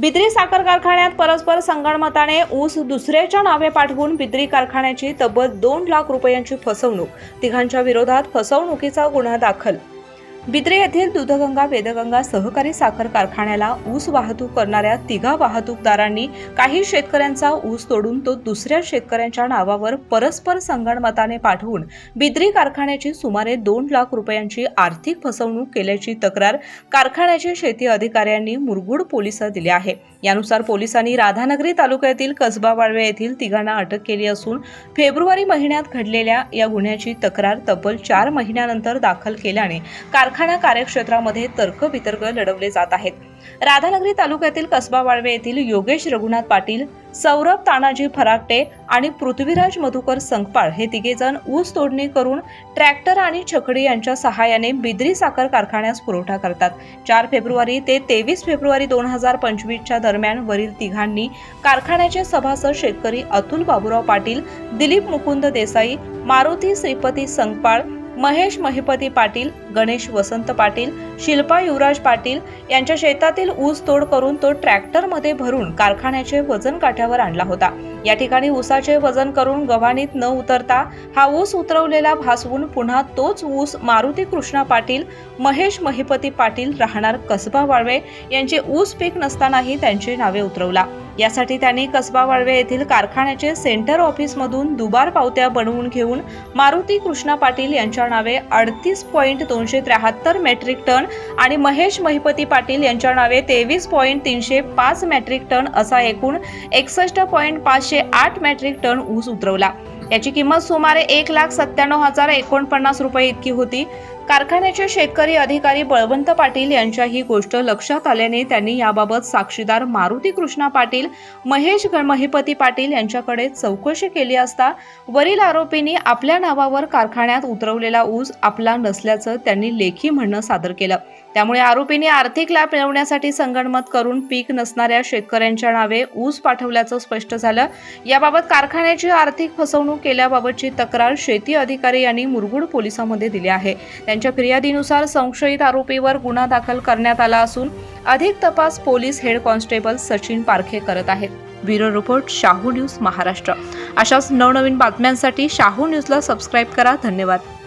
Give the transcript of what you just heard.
बिद्री साखर कारखान्यात परस्पर संगणमताने ऊस दुसऱ्याच्या नावे पाठवून बिद्री कारखान्याची तब्बल दोन लाख रुपयांची फसवणूक. तिघांच्या विरोधात फसवणुकीचा गुन्हा दाखल. बिद्रे येथील दूधगंगा वेदगंगा सहकारी साखर कारखान्याला ऊस वाहतूक करणाऱ्या तिघा वाहतूकदारांनी काही शेतकऱ्यांचा ऊस तोडून तो दुसऱ्या शेतकऱ्यांच्या नावावर परस्पर संगणमताने पाठवून बिद्री कारखान्याची सुमारे दोन लाख रुपयांची आर्थिक फसवणूक केल्याची तक्रार कारखान्याचे शेती अधिकाऱ्यांनी मुरगुड पोलिसात दिली आहे. यानुसार पोलिसांनी राधानगरी तालुक्यातील कसबा वाळवे येथील तिघांना अटक केली असून फेब्रुवारी महिन्यात घडलेल्या या गुन्ह्याची तक्रार तब्बल चार महिन्यानंतर दाखल केल्याने कार कारखाना कार्यक्षेत्रामध्ये तर्कवितर्क लढवले जात आहेत. राधानगरी तालुक्यातील कसबा वाळवे येथील योगेश रघुनाथ पाटील सौरभ तानाजी फराटे आणि पृथ्वीराज मधुकर संगपाळ हे तिघेजण ऊस तोडणी करून ट्रॅक्टर आणि छकडी यांच्या सहाय्याने बिद्री साखर कारखान्यास पुरवठा करतात. चार फेब्रुवारी ते तेवीस फेब्रुवारी दोन हजार पंचवीसच्या दरम्यान वरील तिघांनी कारखान्याचे सभासद शेतकरी अतुल बाबुराव पाटील दिलीप मुकुंद देसाई मारुती श्रीपती संगपाळ महेश महिपती पाटील गणेश वसंत पाटील शिल्पा युवराज पाटील यांच्या शेतातील ऊस तोड करून तो ट्रॅक्टरमध्ये भरून कारखान्याचे वजन काठ्यावर आणला होता. या ठिकाणी ऊसाचे वजन करून गव्हाणीत न उतरता हा ऊस उतरवलेला भासवून पुन्हा तोच ऊस मारुती कृष्णा पाटील महेश महिपती पाटील राहणार कसबा वाळवे यांचे ऊस पीक नसतानाही त्यांची नावे उतरवला. यासाठी त्यांनी कसबा वाळवे येथील कारखान्याचे सेंटर ऑफिसमधून दुबार पावत्या बनवून घेऊन मारुती कृष्णा पाटील यांच्या नावे अडतीस पॉईंट दोनशे त्र्याहत्तर मेट्रिक टन आणि महेश महिपती पाटील यांच्या नावे तेवीस पॉईंट तीनशे पाच मेट्रिक टन असा एकूण एकसष्ट पॉईंट पाचशे आठ मेट्रिक टन ऊस उतरवला. याची किंमत सुमारे एक लाख सत्त्याण्णव हजार एकोणपन्नास रुपये इतकी होती. कारखान्याचे शेतकरी अधिकारी बळवंत पाटील यांच्या ही गोष्ट लक्षात आल्याने त्यांनी याबाबत साक्षीदार मारुती कृष्णा पाटील महेश ग- महिपती पाटील यांच्याकडे चौकशी केली असता वरील आरोपींनी आपल्या नावावर कारखान्यात उतरवलेला ऊस आपला नसल्याचं त्यांनी लेखी म्हणणं सादर केलं. त्यामुळे आरोपींनी आर्थिक लाभ मिळवण्यासाठी संगणमत करून पीक नसणाऱ्या शेतकऱ्यांच्या नावे ऊस पाठवल्याचं स्पष्ट झालं. याबाबत कारखान्याची आर्थिक फसवणूक केल्याबाबतची तक्रार शेती अधिकारी यांनी मुरगुड पोलिसांमध्ये दिली आहे. त्यांच्या फिर्यादीनुसार संशयित आरोपीवर गुन्हा दाखल करण्यात आला असून अधिक तपास police head constable Sachin Parkhe करत आहेत. Bureau report Shahu news Maharashtra. अशाच नवनवीन बातम्यांसाठी शाहू न्यूजला सबस्क्राईब करा. धन्यवाद.